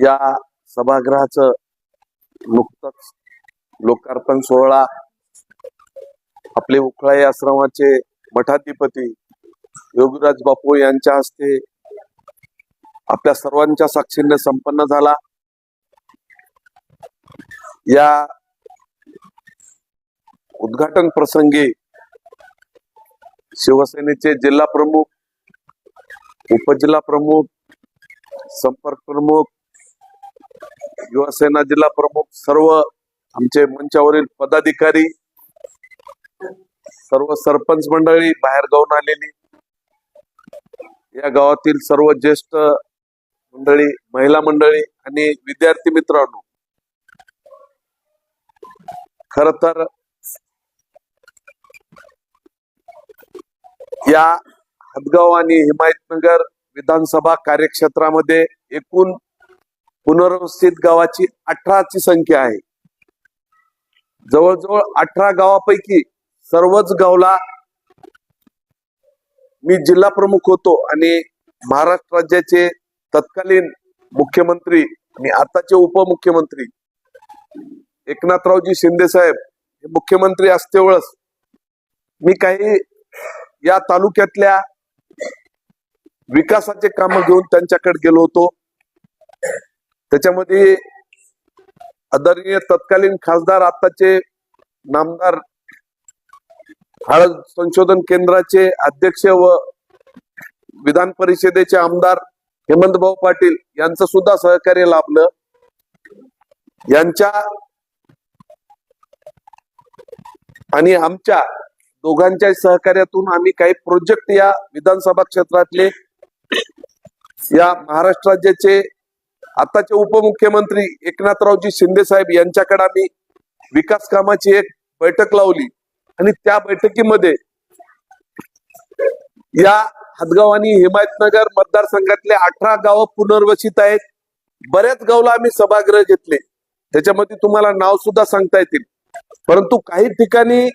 या सभागृहाचं नुकतंच लोकार्पण सोहळा आपले उखळाई आश्रमाचे मठाधिपती योगीराज बापू यांच्या हस्ते आपल्या सर्वांच्या साक्षीने संपन्न झाला. या उद्घाटन प्रसंगी शिवसेनेचे जिल्हा प्रमुख उपजिल्हा प्रमुख संपर्क प्रमुख युवासेना जिल्हा प्रमुख सर्व आमचे मंचावरील पदाधिकारी सर्व सरपंच मंडळी बाहेर गावून आलेली. या गावातील सर्व ज्येष्ठ मंडळी महिला मंडळी आणि विद्यार्थी मित्रांनो खर तर या हदगाव आणि हिमायतनगर विधानसभा कार्यक्षेत्रामध्ये एकूण पुनर्वस्थित गावाची अठराची संख्या आहे. जवळजवळ अठरा गावापैकी सर्वच गावला मी जिल्हा प्रमुख होतो आणि महाराष्ट्र राज्याचे तत्कालीन मुख्यमंत्री आणि आताचे उपमुख्यमंत्री एकनाथरावजी शिंदे साहेब हे मुख्यमंत्री असतेवेळेस मी काही या तालुक्यातल्या विकासाचे काम घेऊन त्यांच्याकडे गेलो होतो. त्याच्यामध्ये आदरणीय तत्कालीन खासदार आताचे नामदार हळद संशोधन केंद्राचे अध्यक्ष व विधान परिषदेचे आमदार हेमंत भाऊ पाटील यांचं सुद्धा सहकार्य लाभलं. यांच्या आणि आमच्या दोघांच्या सहकार्यातून आम्ही काही प्रोजेक्ट या विधानसभा क्षेत्रातले या महाराष्ट्र राज्याचे आताचे उपमुख्यमंत्री एकनाथरावजी शिंदे साहेब यांच्याकडे आम्ही विकास कामाची एक बैठक लावली. आणि त्या बैठकीमध्ये या हदगाव आणि हिमायतनगर मतदारसंघातले अठरा गावं पुनर्वसित आहेत. बऱ्याच गावला आम्ही सभागृह घेतले. त्याच्यामध्ये तुम्हाला नाव सुद्धा सांगता येतील. परंतु काही ठिकाणी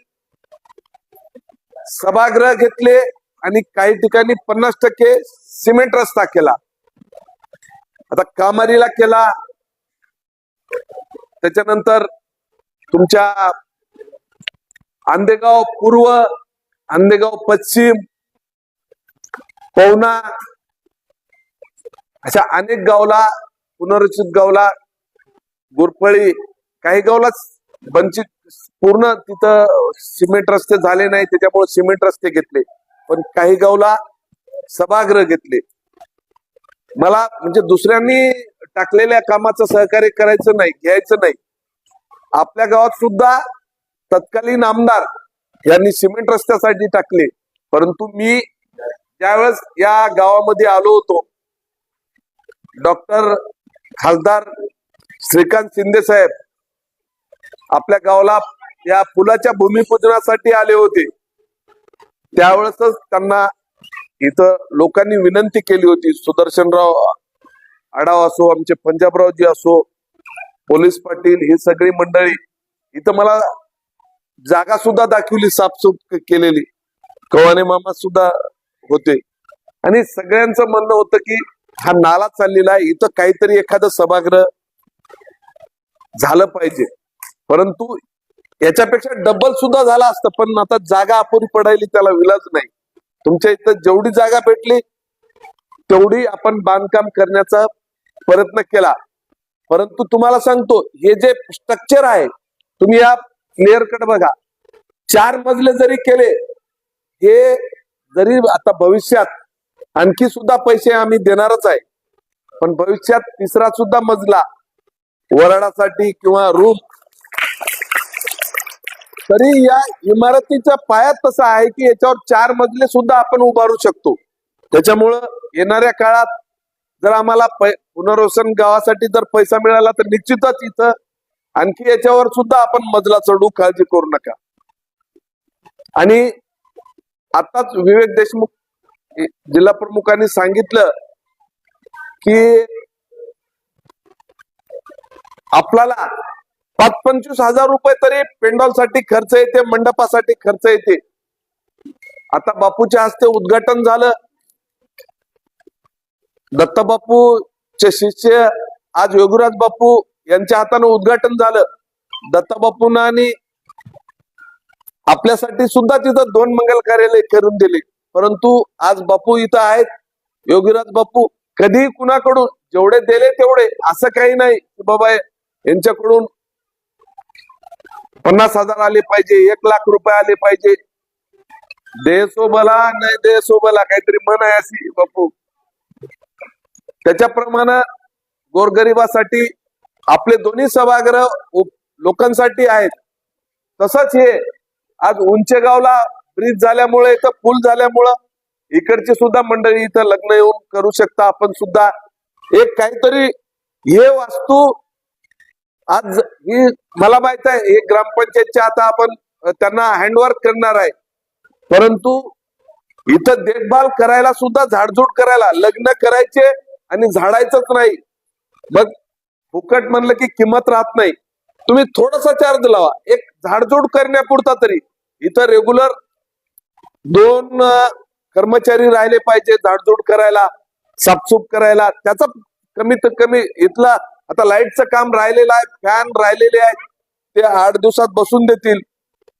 सभागृह घेतले आणि काही ठिकाणी पन्नास टक्के सिमेंट रस्ता केला. आता कामारीला केला. त्याच्यानंतर तुमच्या आंदेगाव पूर्व आंदेगाव पश्चिम पवना अशा अनेक गावला पुनर्रचित गावला गुरफळी काही गावला वंचित पूर्ण तिथं सिमेंट रस्ते झाले नाही त्याच्यामुळे सिमेंट रस्ते घेतले. पण काही गावला सभागृह घेतले. मला म्हणजे दुसऱ्यांनी टाकलेल्या कामाचं सहकार्य करायचं नाही घ्यायचं नाही. आपल्या गावात सुद्धा तत्कालीन आमदार यांनी सिमेंट रस्त्यासाठी टाकले. परंतु मी ज्यावेळेस या गावामध्ये आलो होतो डॉक्टर खासदार श्रीकांत शिंदे साहेब आपल्या गावाला या पुलाच्या भूमिपूजनासाठी आले होते. त्यावेळेसच त्यांना इथं लोकांनी विनंती केली होती सुदर्शनराव आढाव असो आमचे पंजाबरावजी असो पोलीस पाटील ही सगळी मंडळी इथं मला जागा सुद्धा दाखवली साफसूफ केलेली. कवाने मामा सुद्धा होते. आणि सगळ्यांचं म्हणणं होतं की हा नाला चाललेला आहे इथं काहीतरी एखादं सभागृह झालं पाहिजे. परंतु याच्यापेक्षा डबल सुद्धा झाला असतं पण आता जागा आपण पडायली त्याला विलाज नाही. तुमच्या इथं जेवढी जागा भेटली तेवढी आपण बांधकाम करण्याचा प्रयत्न केला. परंतु तुम्हाला सांगतो हे जे स्ट्रक्चर आहे तुम्ही या क्लिअर कट बघा. चार मजले जरी केले हे जरी आता भविष्यात आणखी सुद्धा पैसे आम्ही देणारच आहे. पण भविष्यात तिसरा सुद्धा मजला वरडासाठी किंवा रूम तरी या इमारतीच्या पायात तसं आहे की याच्यावर चार मजले सुद्धा आपण उभारू शकतो. त्याच्यामुळं येणाऱ्या काळात जर आम्हाला पुनर्वसन गावासाठी जर पैसा मिळाला तर निश्चितच इथं आणखी याच्यावर सुद्धा आपण मजला चढू काळजी करू नका. आणि आताच विवेक देशमुख जिल्हा प्रमुखांनी सांगितलं की आपल्याला पाच पंचवीस हजार रुपये तरी पेंडॉलसाठी खर्च येते मंडपासाठी खर्च येते. आता बापूच्या हस्ते उद्घाटन झालं. दत्तबापूचे शिष्य आज योगीराज बापू यांच्या हाताने उद्घाटन झालं. दत्तबापून आणि आपल्यासाठी सुद्धा तिथं दोन मंगल कार्यालय करून दिले. परंतु आज बापू इथं आहेत. योगीराज बापू कधीही कुणाकडून जेवढे दिले तेवढे असं काही नाही की बाबा यांच्याकडून पन्नास हजार आले पाहिजे एक लाख रुपये आले पाहिजे. दे सो नाही दे सो काहीतरी मन आहे अशी बापू. त्याच्याप्रमाणे गोरगरिबासाठी आपले दोन्ही सभागृह लोकांसाठी आहेत. तसंच हे आज उंचेगावला ब्रिज झाल्यामुळे इथं पूल झाल्यामुळं इकडची सुद्धा मंडळी इथं लग्न येऊन करू शकता. आपण सुद्धा एक काहीतरी हे वास्तू आज ही मला माहीत आहे हे ग्रामपंचायतच्या आता आपण त्यांना हँडवर्क करणार आहे. परंतु इथं देखभाल करायला सुद्धा झाडझूड करायला लग्न करायचे आणि झाडायचंच नाही. मग फुकट म्हणलं की किंमत राहत नाही. तुम्ही थोडासा चार्ज लावा. एक झाडझूड करण्यापुरता तरी. इथं रेग्युलर दोन कर्मचारी राहिले पाहिजे झाडझूड करायला साफसूफ करायला. त्याचा कमीत कमी इथला आता लाईटचं काम राहिलेलं आहे फॅन राहिलेले आहेत ते आठ दिवसात बसून देतील.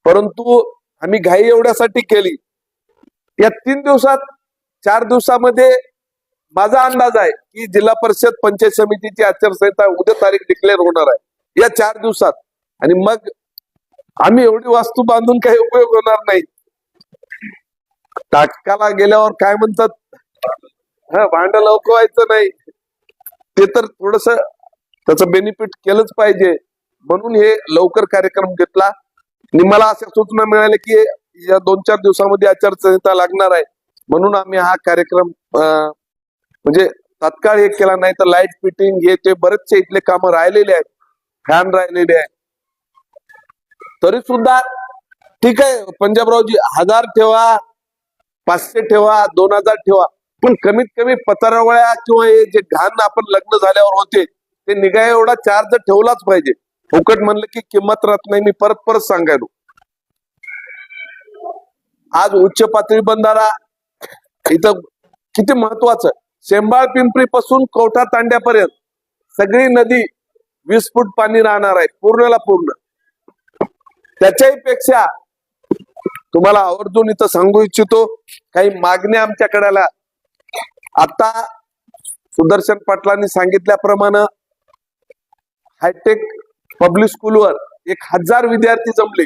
परंतु आम्ही घाई एवढ्यासाठी केली. या तीन दिवसात चार दिवसामध्ये माझा अंदाज आहे की जिल्हा परिषद पंचायत समितीची आचारसंहिता उद्या तारीख डिक्लेअर होणार आहे. या चार दिवसात. आणि मग आम्ही एवढी वास्तू बांधून काही उपयोग होणार नाही. टाकाला गेल्यावर काय म्हणतात? हा भांड लवकवायचं नाही. ते तर थोडस त्याचं बेनिफिट केलंच पाहिजे. म्हणून हे लवकर कार्यक्रम घेतला. आणि मला अशा सूचना मिळाल्या की या दोन चार दिवसामध्ये आचारसंहिता लागणार आहे. म्हणून आम्ही हा कार्यक्रम अं, म्हणजे तात्काळ हे केला नाही तर लाइट फिटिंग हे ते बरेचसे इथले कामं राहिलेले आहेत. फॅन राहिलेले आहेत. तरी सुद्धा ठीक आहे पंजाबरावजी हजार ठेवा पाचशे ठेवा दोन हजार ठेवा. पण कमीत कमी पत्रावळ्या किंवा हे जे घाण आपण लग्न झाल्यावर होते ते निघा एवढा चार्ज ठेवलाच पाहिजे. फुकट म्हणलं की किंमत राहत नाही मी परत परत सांगायलो. आज उच्च पातळी बंधारा इथं किती महत्वाचं. शेंबाळ पिंपरी पासून कवठा तांड्यापर्यंत सगळी नदी वीस फूट पाणी राहणार आहे पूर्णला पूर्ण. त्याच्याही पेक्षा तुम्हाला आवर्जून इथं सांगू इच्छितो काही मागण्या आमच्याकडे आता सुदर्शन पाटलांनी सांगितल्याप्रमाणे हायटेक पब्लिक स्कूलवर एक हजार विद्यार्थी जमले.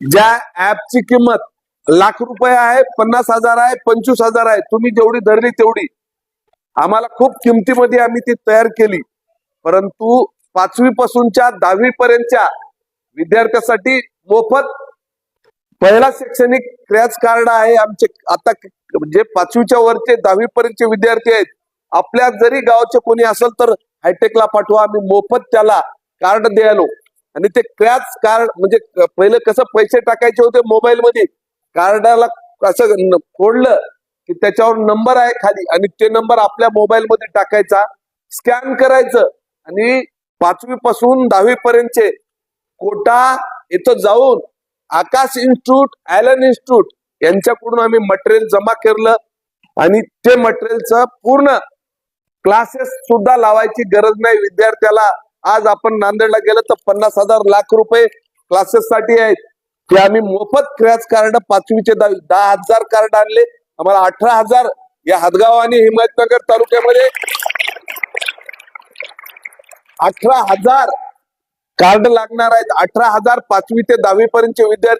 ज्या ऍपची किंमत लाख रुपये आहे पन्नास हजार आहे पंचवीस हजार आहे तुम्ही जेवढी धरली तेवढी. आम्हाला खूप किमतीमध्ये आम्ही ती तयार केली. परंतु पाचवी पासूनच्या दहावी पर्यंतच्या विद्यार्थ्यासाठी मोफत पहिला शैक्षणिक क्रॅच कार्ड आहे आमचे. आता जे पाचवीच्या वरचे दहावी पर्यंतचे विद्यार्थी आहेत आपल्या जरी गावचे कोणी असेल तर हायटेकला पाठवा आम्ही मोफत त्याला कार्ड द्यायलो आणि ते क्रॅच कार्ड म्हणजे पहिले कसं पैसे टाकायचे होते मोबाईल मध्ये कार्डाला असं फोडलं की त्याच्यावर नंबर आहे खाली. आणि ते नंबर आपल्या मोबाईल मध्ये टाकायचा स्कॅन करायचं. आणि पाचवी पासून दहावी पर्यंतचे कोटा इथं जाऊन आकाश इन्स्टिट्यूट ॲलन इन्स्टिट्यूट यांच्याकडून आम्ही मटेरियल जमा केलं. आणि ते मटेरियलचं पूर्ण क्लासेस सुद्धा लावायची गरज नाही. विद्यार्थ्याला आज आपण नांदेडला गेलं तर पन्नास हजार लाख रुपये क्लासेस साठी आहेत. ते आम्ही मोफत क्रॅच कार्ड पाचवीचे दहावी दहा हजार कार्ड आणले. आम्हाला अठरा हजार या हदगाव आणि हिमायतनगर तालुक्यामध्ये अठरा हजार कार्ड लागणार आहेत. अठरा हजार पाचवी ते दहावी पर्यंतचे विद्यार्थी